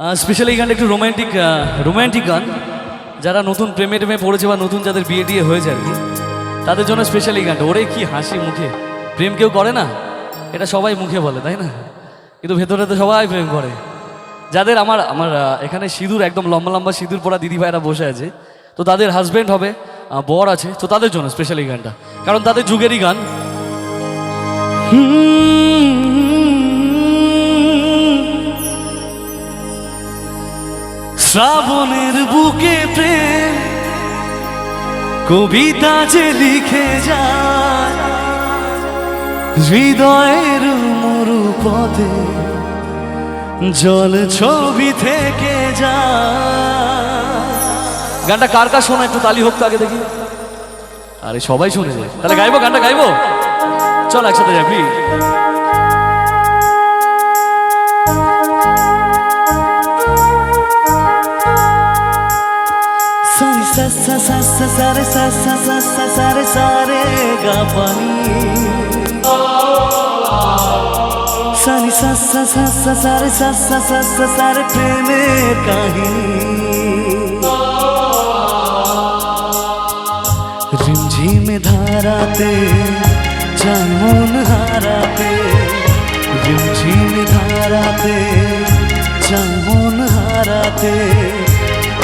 Specially গানটা একটু romantic romantic গান। যারা নতুন প্রেমে টেমে পড়েছে বা নতুন যাদের বিয়ে টিয়ে হয়েছে আর কি, তাদের জন্য স্পেশাল এই গানটা। ওরে কি হাসি মুখে। প্রেম কেউ করে না? এটা সবাই মুখে বলে, তাই না? কিন্তু ভেতরে তো সবাই প্রেম করে। যাদের আমার আমার এখানে সিঁদুর, একদম লম্বা লম্বা সিঁদুর পরা দিদি ভাইরা বসে আছে, তো তাদের হাজব্যান্ড হবে বর আছে, তো তাদের জন্য স্পেশাল গানটা। কারণ তাদের যুগেরই গান। শ্রাবণের বুকে প্রেম, কবিতা যে লিখে যায়, হৃদয়ের মরু পথে জল ছবি থেকে যা গানটা কার কার শোনা, একটু তালি হোক তো আগে দেখি। আরে সবাই শুনে যায়। তাহলে গাইবো, গানটা গাইবো? চল একসাথে যাই প্লিজ সানি সা সা সা সা সা রে সা সা সা সা সা রে সা রে গা পানি সানি সা সা সা সা সা রে সা সা সা সা সা রে প্রেমের কাহিনী রিমঝিমে ধারাতে চাই মন হারাতে রিমঝিমে ধারাতে চাই মন হারাতে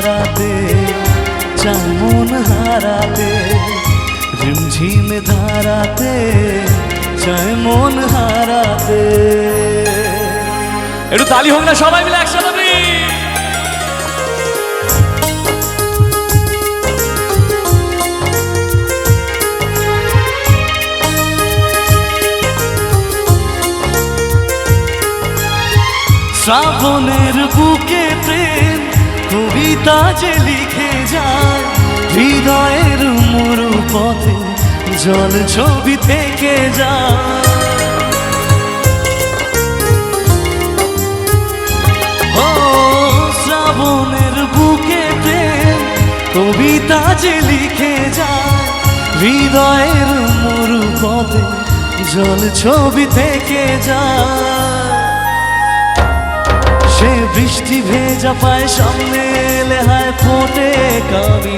ধারাতে চাই হারাতে, ঝিমঝিম ধারাতে চাই মন হারাতে। একটু তালি হোক না, সবাই মিলে একসাথে শ্রাবণের বুকে প্রেম কবিতা যে লিখে যায়, হৃদয়ের মরু পথে জল ছবি থেকে যায়। শ্রাবণের বুকে প্রেম কবিতা যে লিখে যায়, হৃদয়ের মরু পথে জল ছবি থেকে যায়। সে বৃষ্টি ভেজা পায় সামনে এলে হায় ফোটে কামি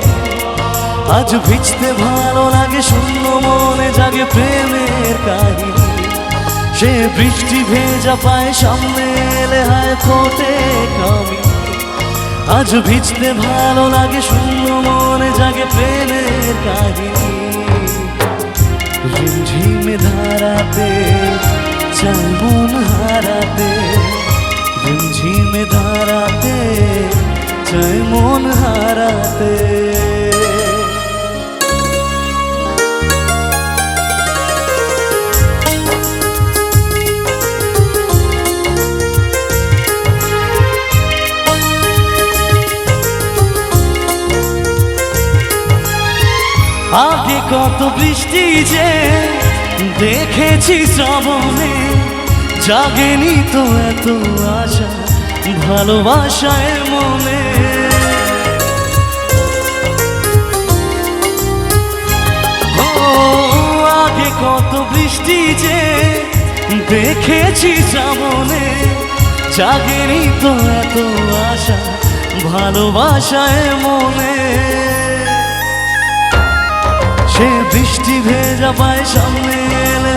আজ ভিজতে ভালো লাগে, শূন্য মনে জাগে প্রেমের কাহিনী। সে বৃষ্টি ভেজা পায় সামনে এলে হায় ফোটে কামি আজ ভিজতে ভালো লাগে, শূন্য মনে জাগে প্রেমের কাহিনী। ঝিমঝিমে ধারাতে চাই মন হারাতে। ঝিমঝিমে ধারাতে চাই মন হারাতে। আগে কত বৃষ্টি যে দেখেছি শ্রাবণে জাগেনি তো এত আশা ভালোবাসায় মনে আগে কত বৃষ্টি যে দেখেছি শ্রাবণে জাগেনি তো এত আশা ভালোবাসায় মনে সে বৃষ্টি ভেজা পায় সামনে এলে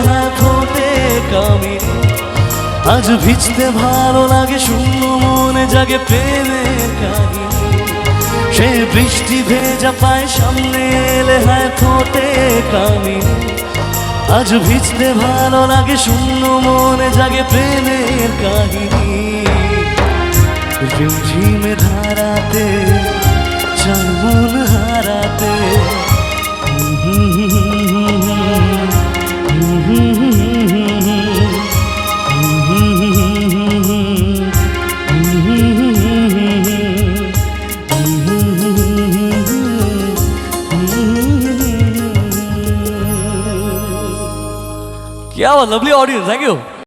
আজ ভিজতে ভালো লাগে শূন্য মনে জাগে প্রেমের সে বৃষ্টি ভেজা পায় সামনে এলে হাত হতে কামি। আজ ভিজতে ভালো লাগে শূন্য মনে জাগে প্রেমের কাহিনী। ঝিমঝিমে ধারাতে মন হারাতে क्या लवली ऑडियंस थैंक यू